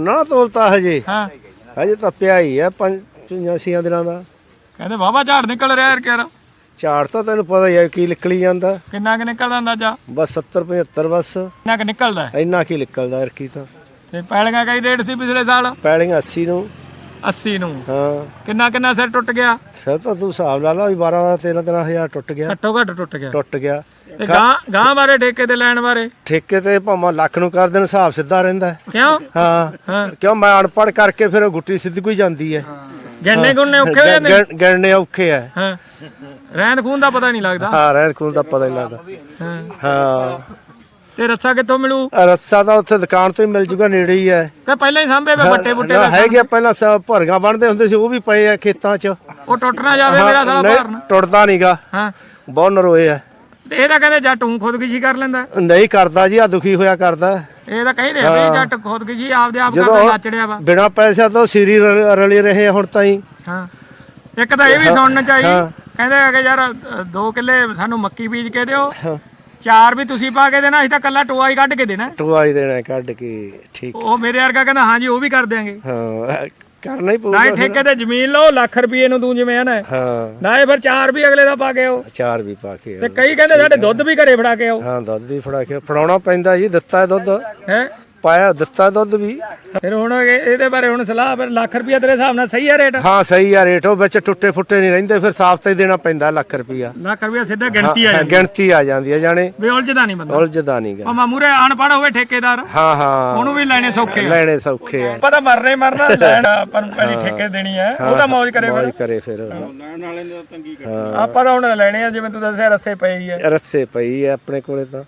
ਨਾ ਤੋਲਤਾ ਹਜੇ। ਹਾਂ। ਹਜੇ ਤਾਂ ਪਿਆ ਹੀ ਪੰਜਾਂ ਛੀਆਂ ਦਿਨਾਂ ਦਾ। ਕਹਿੰਦੇ ਵਾਵਾ ਝਾੜ ਨਿਕਲ ਰਿਹਾ ਯਾਰ ਕਿਹੜਾ? ਝਾੜ ਤਾਂ ਤੈਨੂੰ ਪਤਾ ਹੀ ਹੈ ਕੀ ਨਿਕਲੀ ਜਾਂਦਾ। ਕਿੰਨਾ ਕਿ ਨਿਕਲਦਾ ਅੰਦਾਜ਼ਾ ਬਸ 70 75 ਬਸ। ਕਿੰਨਾ ਕਿ ਨਿਕਲਦਾ? ਇੰਨਾ ਕੀ ਨਿਕਲਦਾ ਯਾਰ ਕੀ ਤਾਂ। ਤੇ ਪੈਲੀਆਂ ਕਈ ਰੇਟ ਸੀ ਪਿਛਲੇ ਸਾਲ? ਪੈਲੀਆਂ 80 ਨੂੰ। 80 ਨੂੰ? ਹਾਂ। ਕਿੰਨਾ ਕਿੰਨਾ ਸਿਰ ਟੁੱਟ ਗਿਆ? ਸਰ ਤਾਂ ਤੂੰ ਹਿਸਾਬ ਲਾ ਲਾ ਵੀ 12 13 13 ਹਜ਼ਾਰ ਟੁੱਟ ਗਿਆ। ਘੱਟੋ ਘੱਟ ਟੁੱਟ ਗਿਆ। ਟੁੱਟ ਗਿਆ। ਤੇ ਗਾਂ ਗਾਂ ਬਾਰੇ ਠੇਕੇ ਤੇ ਲੈਣ ਬਾਰੇ? ਠੇਕੇ ਤੇ ਭਾਵੇਂ ਲੱਖ ਨੂੰ ਕਰ ਦੇਣ ਹਿਸਾਬ ਸਿੱਧਾ ਰਹਿੰਦਾ। ਹੈ। ਕਿਉਂ? ਹਾਂ। ਹਾਂ। ਕਿਉਂ? ਮੈਂ ਅਨਪੜ੍ਹ ਕਰਕੇ ਫਿਰ ਉਹ ਗੁੱਟੀ ਸਿੱਧੀ ਕੋਈ ਜਾਂਦੀ ਹੈ। ਗੰਨੇ ਗੁੰਨੇ ਔਖੇ ਹੋ। ਜਾਂਦੇ ਗਿਣ- ਗਿਣਨੇ ਔਖੇ ਹੈ ਹਾਂ। ਰਹਿੰਦ ਖੂਨ ਦਾ ਪਤਾ ਨਹੀਂ ਲੱਗਦਾ। ਹਾਂ ਰਹਿਣ ਖੂਨ ਦਾ ਪਤਾ ਨਹੀਂ ਲੱਗਦਾ। ਹਾਂ ਹਾਂ ਤੇ ਰੱਸਾ ਕਿੱਥੋਂ ਮਿਲੂ? ਰੱਸਾ ਤਾਂ ਉੱਥੇ ਦੁਕਾਨ ਤੋਂ ਹੀ ਮਿਲ ਜੂਗਾ ਨੇੜੇ ਹੀ ਹੈ ਕਿ ਪਹਿਲਾਂ ਹੀ ਸਾਂਭੇ ਵੇ ਬੱਟੇ ਬੁੱਟੇ ਨਾ, ਹੈਗੇ ਆ, ਪਹਿਲਾਂ ਸਭ ਭਰਗਾ ਬਣਦੇ ਹੁੰਦੇ ਸੀ ਉਹ ਵੀ ਪਏ ਆ ਖੇਤਾਂ 'ਚ। ਉਹ ਟੁੱਟ ਨਾ ਜਾਵੇ ਮੇਰਾ ਸਾਲਾ ਨਹੀਂ, ਭਾਰਨ ਟੁੱਟਦਾ ਨਹੀਂਗਾ ਹਾਂ। ਬਹੁਤ ਨਰੋਏ ਆ ਤੇ ਇਹ ਤਾਂ ਕਹਿੰਦੇ ਜੱਟ ਹੂੰ ਖੁਦਕੁਸ਼ੀ ਕਰ ਲੈਂਦਾ। ਨਹੀਂ ਕਰਦਾ ਜੀ ਆ ਦੁਖੀ ਹੋਇਆ ਕਰਦਾ। ਇਹ ਤਾਂ ਕਹਿੰਦੇ ਆ ਵੀ ਜੱਟ ਖੁਦਕੁਸ਼ੀ ਆਪਦੇ ਆਪ ਕਰਦਾ ਨੱਚੜਿਆ ਵਾ। ਬਿਨਾ ਪੈਸਿਆਂ ਤੋਂ ਸਿਰੀ ਰਲ- ਰਹੇ ਹੁਣ ਤਾਈਂ। ਹਾਂ। ਇੱਕ ਤਾਂ ਇਹ ਵੀ ਸੁਣਨ ਚਾਹੀ ਕਹਿੰਦੇ ਆ ਕਿ ਯਾਰ ਅ, ਦੋ ਕਿੱਲੇ ਸਾਨੂੰ ਮੱਕੀ ਬੀਜ ਕੇ ਦਿਓ। ਚਾਰ ਵੀ ਤੁਸੀਂ ਪਾ ਕੇ ਦੇਣਾ ਅਸੀਂ ਤਾਂ ਕੱਲਾ ਟੋਆ ਹੀ ਕੱਢ ਕੇ ਦੇਣਾ। ਟੁਆਈ ਦੇਣਾ ਕੱਢ ਕੇ ਠੀਕ। ਉਹ ਮੇਰੇ ਵਰਗਾ ਕਹਿੰਦਾ ਹਾਂਜੀ ਉਹ ਵੀ ਕਰ ਦਿਆਂਗੇ। ਹਾਂ ਕਰਨਾ ਹੀ ਨਾ ਪਊਗਾ ਇਹ ਠੇਕੇ ਤੇ ਜ਼ਮੀਨ ਲਓ ਲੱਖ ਰੁਪਏ ਨੂੰ ਤੂੰ ਜਿਵੇਂ ਆ ਨਾ। ਹਾਂ। ਨਾ ਇਹ ਫਿਰ ਚਾਰ ਵੀ ਅਗਲੇ ਦਾ ਪਾ ਕੇ ਆਓ। ਚਾਰ ਵੀ ਪਾ ਕੇ ਤੇ ਕਈ ਕਹਿੰਦੇ ਸਾਡੇ ਦੁੱਧ ਵੀ ਘਰੇ ਫੜਾ ਕੇ ਆਓ। ਹਾਂ ਦੁੱਧ ਵੀ ਫੜਾ ਕੇ ਫੜਾਉਣਾ ਪੈਂਦਾ ਜੀ ਦਿੱਤਾ ਦੁੱਧ। ਹੈ? ਪਾਇਆ ਦਿੱਤਾ ਦੁੱਧ ਵੀ। ਫਿਰ ਹੁਣ ਇਹ- ਇਹਦੇ ਬਾਰੇ ਹੁਣ ਸਲਾਹ ਫਿਰ ਲੱਖ ਰੁਪਏ ਤੇਰੇ ਹਿਸਾਬ ਨਾਲ ਸਹੀ ਹੈ ਰੇਟ? ਹਾਂ ਸਹੀ ਆ ਰੇਟ ਉਹ ਵਿੱਚ ਟੁੱਟੇ ਫੁੱਟੇ ਨਹੀਂ ਰਹਿੰਦੇ ਫਿਰ ਸਾਫ਼ ਤੇ ਦੇਣਾ ਪੈਂਦਾ ਲੱਖ ਰੁਪਿਆ ਲੱਖ ਰੁਪਏ ਸਿੱਧਾ ਗਿਣਤੀ ਆ ਜਾਂਦੀ। ਗਿਣਤੀ ਆ ਜਾਂਦੀ ਹੈ ਜਾਣੇ। ਵੀ ਉਲਝਦਾ ਨਹੀਂ ਬੰਦਾ। ਉਲਝਦਾ ਨਹੀਂਗਾ ਉਹ ਮਾਮੂਰੇ ਅਨਪੜ੍ਹ ਹੋਵੇ ਠੇਕੇਦਾਰ। ਹਾਂ ਹਾਂ। ਉਹਨੂੰ ਵੀ ਲੈਣੇ ਸੌਖੇ ਆ। ਲੈਣੇ ਸੌਖੇ ਆ। ਪਤਾ ਮਰਨੇ ਮਰਨਾ ਲੈਣਾ ਆਪਾਂ ਨੂੰ ਪਹਿਲੀ ਠੇਕੇ ਦੇਣੀ ਹੈ ਉਹਦਾ ਮौज ਕਰੇ ਫਿਰ। ਮੌਜ ਕਰੇ ਫਿਰ। ਆਪਾਂ ਤਾਂ ਹੁਣ ਲੈਣੇ ਆ ਜਿਵੇਂ ਤੂੰ ਦੱਸਿਆ ਰੱਸੇ ਪਏ ਹੀ ਆ। ਰੱਸੇ ਪਈ ਆ ਆਪਣੇ ਕੋਲੇ ਤਾਂ।